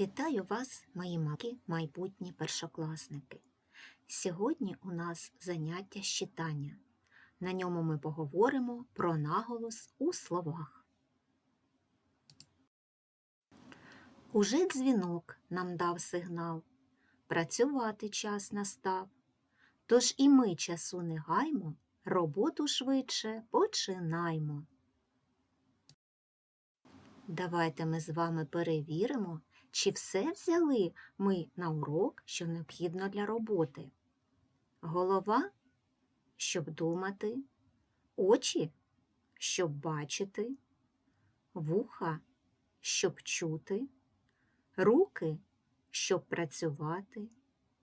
Вітаю вас, мої маки, майбутні першокласники. Сьогодні у нас заняття з читання. На ньому ми поговоримо про наголос у словах. Уже дзвінок нам дав сигнал. Працювати час настав. Тож і ми часу не гаймо, роботу швидше починаймо. Давайте ми з вами перевіримо, чи все взяли ми на урок, що необхідно для роботи. Голова, щоб думати, очі, щоб бачити, вуха, щоб чути, руки, щоб працювати,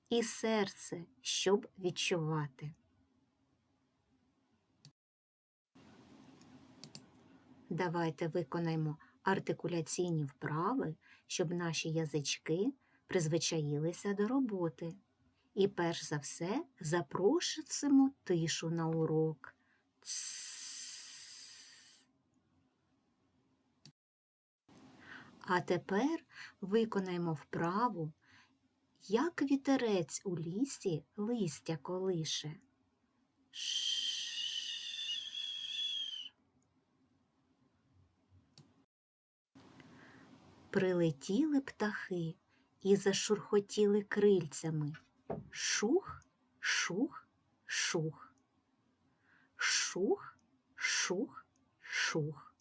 і серце, щоб відчувати. Давайте виконаємо артикуляційні вправи, щоб наші язички призвичаїлися до роботи. І перш за все запрошуємо тишу на урок. А тепер виконаємо вправу, як вітерець у лісі листя колише. Прилетіли птахи і зашурхотіли крильцями. Шух, шух, шух. Шух, шух, шух.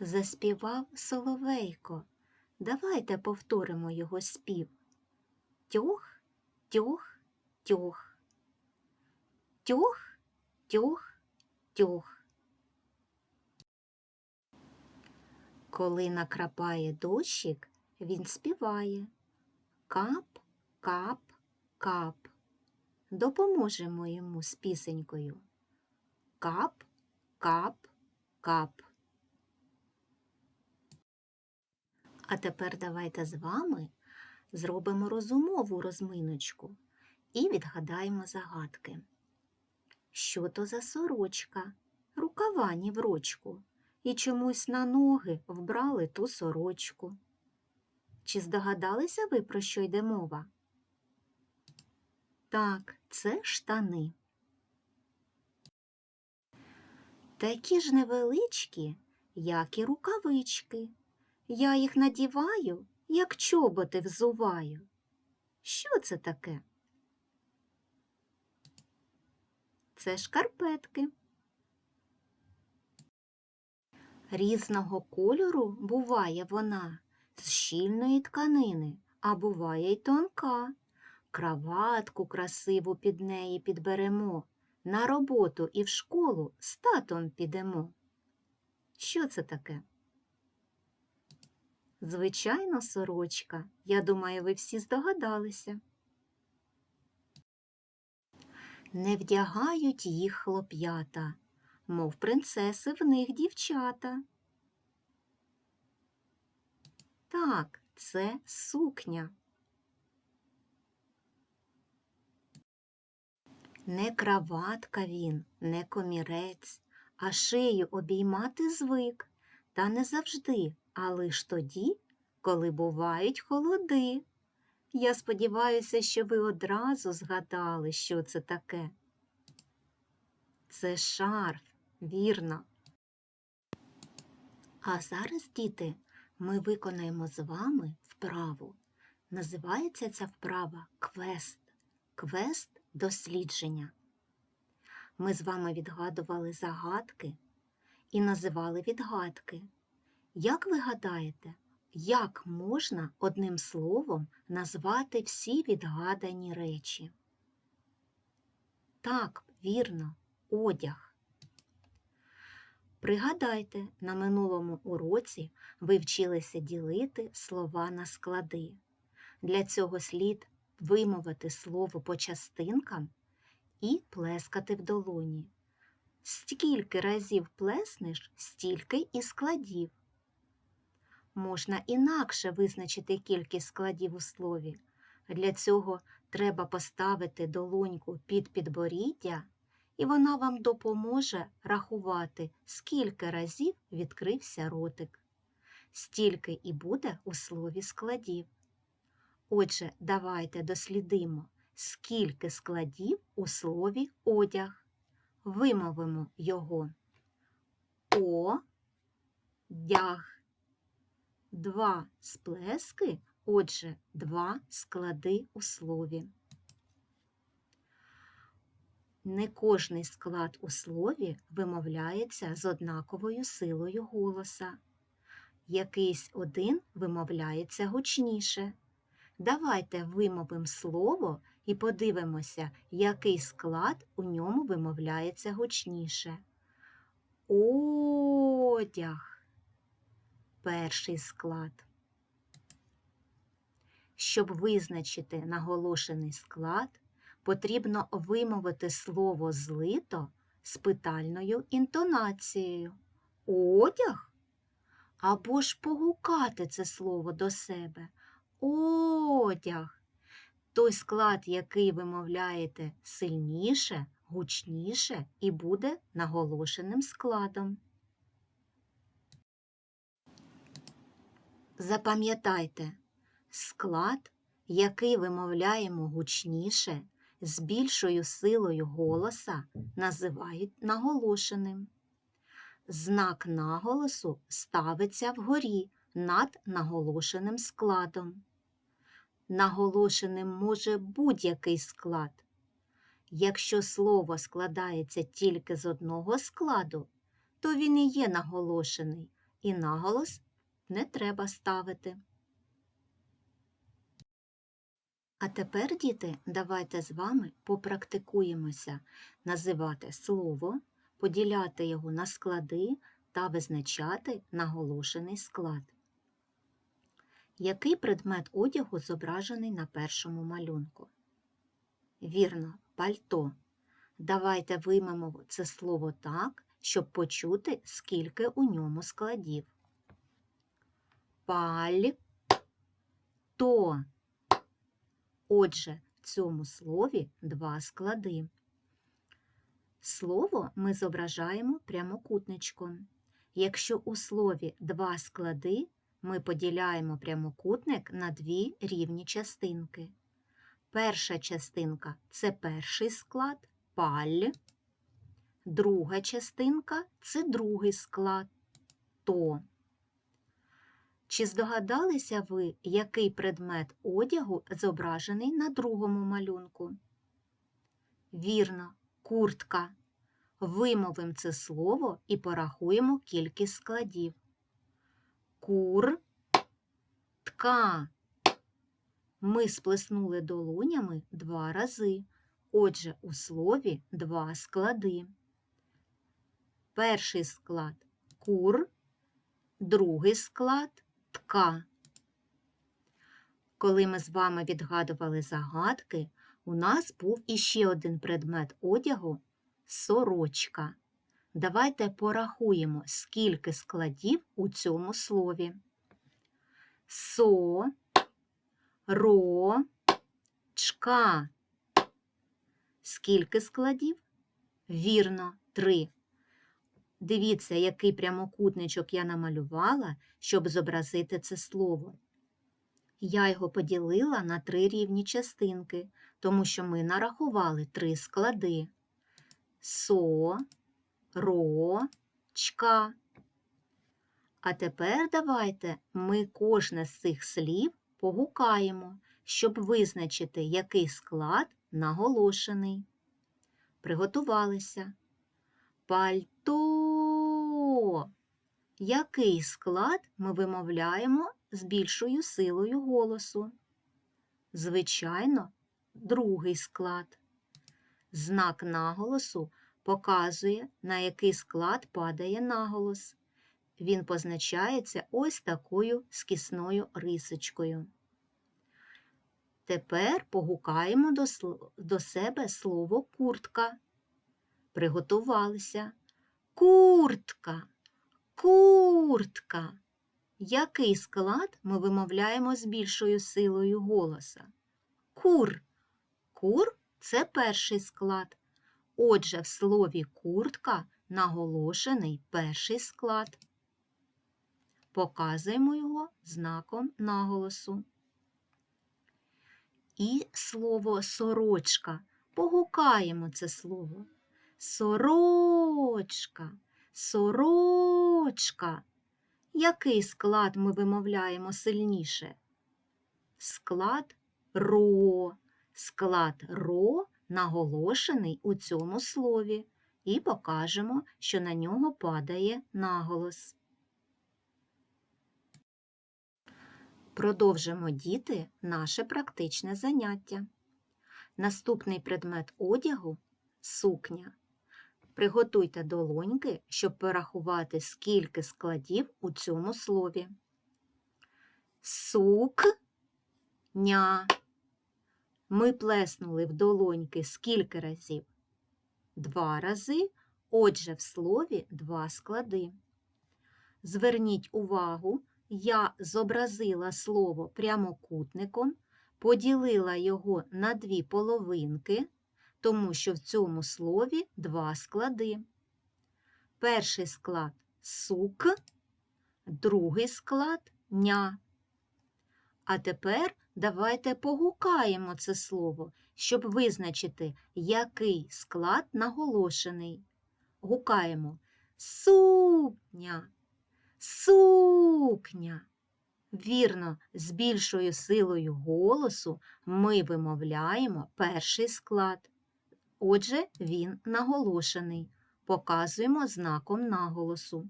Заспівав соловейко. Давайте повторимо його спів. Тьох, тьох, тьох. Тьох, тьох, тьох. Коли накрапає дощик, він співає Кап, кап, кап. Допоможемо йому з пісенькою. Кап, кап, кап. А тепер давайте з вами зробимо розумову розминочку і відгадаємо загадки. Що то за сорочка? Рукава ні в рочку і чомусь на ноги вбрали ту сорочку. Чи здогадалися ви, про що йде мова? Так, це штани. Такі ж невеличкі, як і рукавички. Я їх надіваю, як чоботи взуваю. Що це таке? Це шкарпетки. Різного кольору буває вона з щільної тканини, а буває й тонка. Краватку красиву під неї підберемо, на роботу і в школу з татом підемо. Що це таке? Звичайно, сорочка. Я думаю, ви всі здогадалися. Не вдягають їх хлоп'ята мов принцеси в них дівчата. Так, це сукня. Не краватка він, не комірець, а шию обіймати звик, та не завжди, а лиш тоді, коли бувають холоди. Я сподіваюся, що ви одразу згадали, що це таке. Це шарф. Вірно. А зараз, діти, ми виконаємо з вами вправу. Називається ця вправа квест. Квест дослідження. Ми з вами відгадували загадки і називали відгадки. Як ви гадаєте, як можна одним словом назвати всі відгадані речі? Так, вірно, одяг. Пригадайте, на минулому уроці ви вчилися ділити слова на склади. Для цього слід вимовити слово по частинкам і плескати в долоні. Скільки разів плеснеш, стільки і складів. Можна інакше визначити кількість складів у слові. Для цього треба поставити долоньку під підборіддя і вона вам допоможе рахувати, скільки разів відкрився ротик. Стільки і буде у слові складів. Отже, давайте дослідимо, скільки складів у слові одяг. Вимовимо його о дяг. Два сплески, отже, два склади у слові. Не кожний склад у слові вимовляється з однаковою силою голоса. Якийсь один вимовляється гучніше. Давайте вимовимо слово і подивимося, який склад у ньому вимовляється гучніше. Одяг. Перший склад. Щоб визначити наголошений склад, потрібно вимовити слово злито з питальною інтонацією. Одяг? Або ж погукати це слово до себе. Одяг. Той склад, який вимовляєте сильніше, гучніше і буде наголошеним складом. Запам'ятайте, склад, який вимовляємо гучніше, з більшою силою голоса називають наголошеним. Знак наголосу ставиться вгорі над наголошеним складом. Наголошеним може будь-який склад. Якщо слово складається тільки з одного складу, то він і є наголошений, і наголос не треба ставити. А тепер, діти, давайте з вами попрактикуємося називати слово, поділяти його на склади та визначати наголошений склад. Який предмет одягу зображений на першому малюнку? Вірно, пальто. Давайте вимемо це слово так, щоб почути, скільки у ньому складів. Паль-то. Отже, в цьому слові два склади. Слово ми зображаємо прямокутничком. Якщо у слові два склади, ми поділяємо прямокутник на дві рівні частинки. Перша частинка це перший склад паль, друга частинка це другий склад то. Чи здогадалися ви, який предмет одягу зображений на другому малюнку? Вірно, куртка. Вимовимо це слово і порахуємо кількість складів. Кур, тка. Ми сплеснули долонями два рази. Отже, у слові два склади. Перший склад кур, другий склад тка. Коли ми з вами відгадували загадки, у нас був іще один предмет одягу сорочка. Давайте порахуємо, скільки складів у цьому слові. Со, ро, чка. Скільки складів? Вірно, три. Дивіться, який прямокутничок я намалювала, щоб зобразити це слово. Я його поділила на три рівні частинки, тому що ми нарахували три склади со, ро, чка. А тепер давайте ми кожне з цих слів погукаємо, щоб визначити, який склад наголошений. Приготувалися. Пальто. Який склад ми вимовляємо з більшою силою голосу? Звичайно, другий склад. Знак наголосу показує, на який склад падає наголос. Він позначається ось такою скісною рисочкою. Тепер погукаємо до, себе слово куртка. Приготувалися. Куртка, куртка. Який склад ми вимовляємо з більшою силою голоса? Кур. Кур це перший склад. Отже, в слові куртка наголошений перший склад. Показуємо його знаком наголосу. І слово сорочка. Погукаємо це слово. Сорочка, сорочка. Який склад ми вимовляємо сильніше? Склад ро. Склад ро наголошений у цьому слові. І покажемо, що на нього падає наголос. Продовжимо діти наше практичне заняття. Наступний предмет одягу сукня. Приготуйте долоньки, щоб порахувати, скільки складів у цьому слові. Сукня. Ми плеснули в долоньки скільки разів? Два рази. Отже, в слові два склади. Зверніть увагу, я зобразила слово прямокутником, поділила його на дві половинки, тому що в цьому слові два склади. Перший склад сук, другий склад ня. А тепер давайте погукаємо це слово, щоб визначити, який склад наголошений. Гукаємо сукня, сукня. Вірно, з більшою силою голосу ми вимовляємо перший склад. Отже, він наголошений. Показуємо знаком наголосу.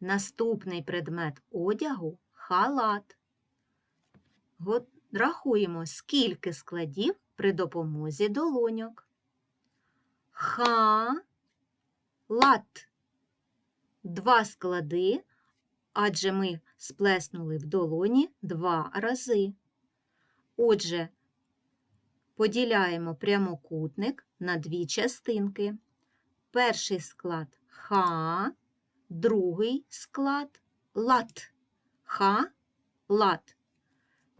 Наступний предмет одягу халат. Рахуємо, скільки складів при допомозі долоньок. Ха-лат. Два склади, адже ми сплеснули в долоні два рази. Отже, поділяємо прямокутник на дві частинки. Перший склад ха, другий склад лат. Ха, лат.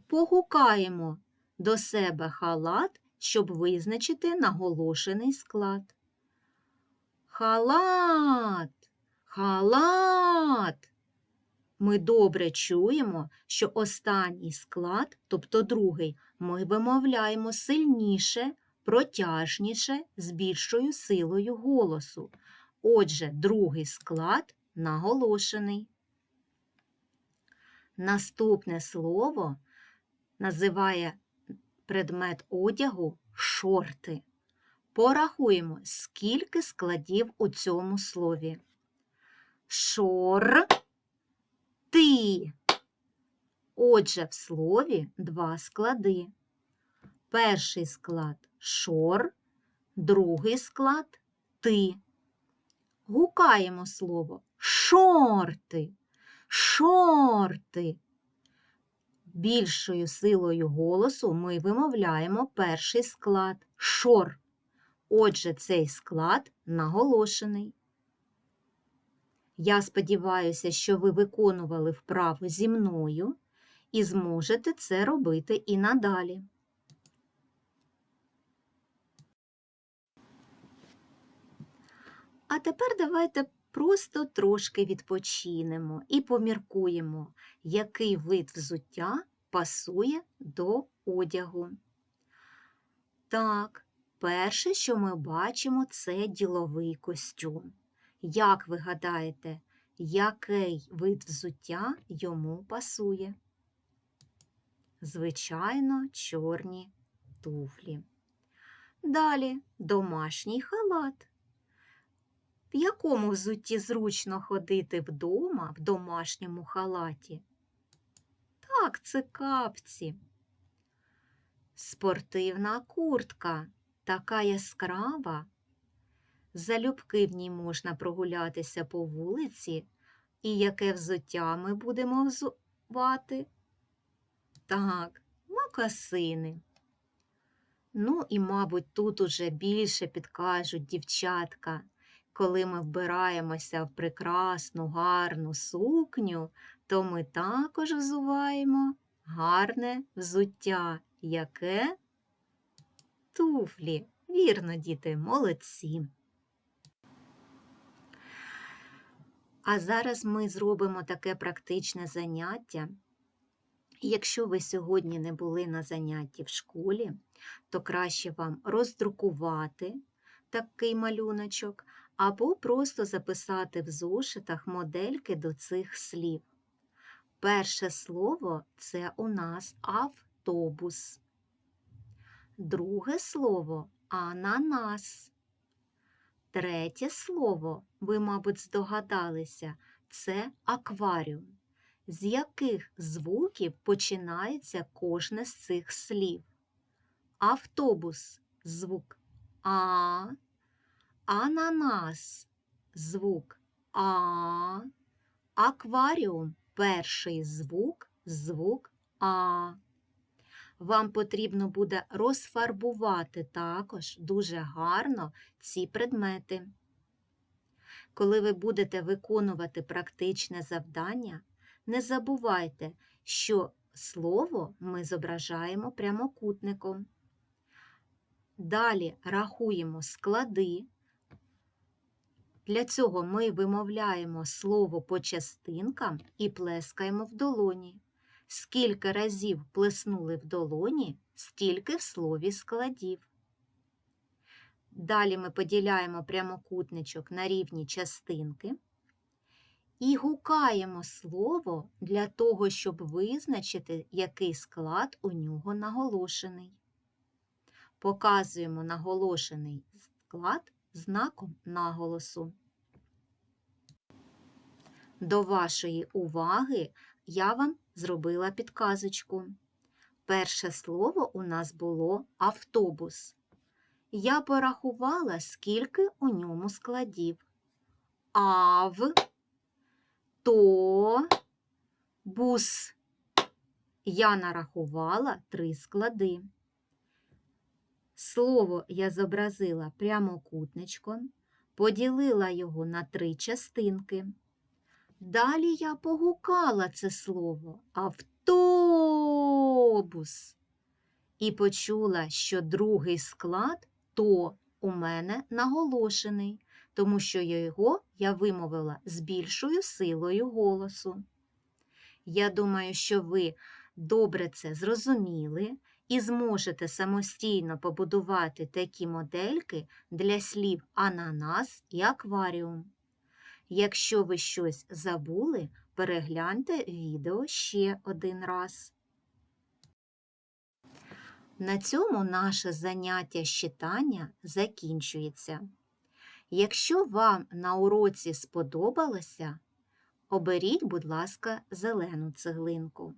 Погукаємо до себе халат, щоб визначити наголошений склад. Халат, халат. Ми добре чуємо, що останній склад, тобто другий, ми вимовляємо сильніше, протяжніше, з більшою силою голосу. Отже, другий склад наголошений. Наступне слово називає предмет одягу шорти. Порахуємо, скільки складів у цьому слові. Шор ти. Отже, в слові два склади. Перший склад шор, другий склад ти. Гукаємо слово шорти, шорти. Більшою силою голосу ми вимовляємо перший склад шор. Отже, цей склад наголошений. Я сподіваюся, що ви виконували вправу зі мною і зможете це робити і надалі. А тепер давайте просто трошки відпочинемо і поміркуємо, який вид взуття пасує до одягу. Так, перше, що ми бачимо, це діловий костюм. Як ви гадаєте, який вид взуття йому пасує? Звичайно, чорні туфлі. Далі домашній халат. В якому взутті зручно ходити вдома в домашньому халаті? Так, це капці. Спортивна куртка, така яскрава. Залюбки в ній можна прогулятися по вулиці, і яке взуття ми будемо взувати? Так, мокасини. Ну і, мабуть, тут уже більше підкажуть дівчатка. Коли ми вбираємося в прекрасну гарну сукню, то ми також взуваємо гарне взуття. Яке? Туфлі. Вірно, діти, молодці. А зараз ми зробимо таке практичне заняття. Якщо ви сьогодні не були на занятті в школі, то краще вам роздрукувати такий малюночок або просто записати в зошитах модельки до цих слів. Перше слово це у нас автобус. Друге слово ананас. Третє слово, ви, мабуть, здогадалися, це акваріум. З яких звуків починається кожне з цих слів? Автобус звук А, ананас звук А, акваріум перший звук звук А. Вам потрібно буде розфарбувати також дуже гарно ці предмети. Коли ви будете виконувати практичне завдання, не забувайте, що слово ми зображаємо прямокутником. Далі рахуємо склади. Для цього ми вимовляємо слово по частинкам і плескаємо в долоні. Скільки разів плеснули в долоні, стільки в слові складів. Далі ми поділяємо прямокутничок на рівні частинки і гукаємо слово для того, щоб визначити, який склад у нього наголошений. Показуємо наголошений склад знаком наголосу. До вашої уваги я вам зробила підказочку. Перше слово у нас було автобус. Я порахувала, скільки у ньому складів. Ав, то, бус. Я нарахувала три склади. Слово я зобразила прямокутничком, поділила його на три частинки. Далі я погукала це слово автобус і почула, що другий склад то у мене наголошений, тому що його я вимовила з більшою силою голосу. Я думаю, що ви добре це зрозуміли і зможете самостійно побудувати такі модельки для слів ананас і акваріум. Якщо ви щось забули, перегляньте відео ще один раз. На цьому наше заняття з читання закінчується. Якщо вам на уроці сподобалося, оберіть, будь ласка, зелену цеглинку.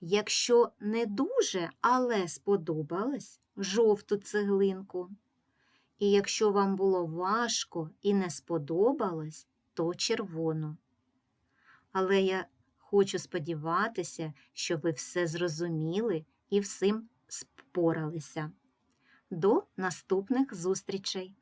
Якщо не дуже, але сподобалось жовту цеглинку. І якщо вам було важко і не сподобалось, то червону. Але я хочу сподіватися, що ви все зрозуміли і всім споралися. До наступних зустрічей!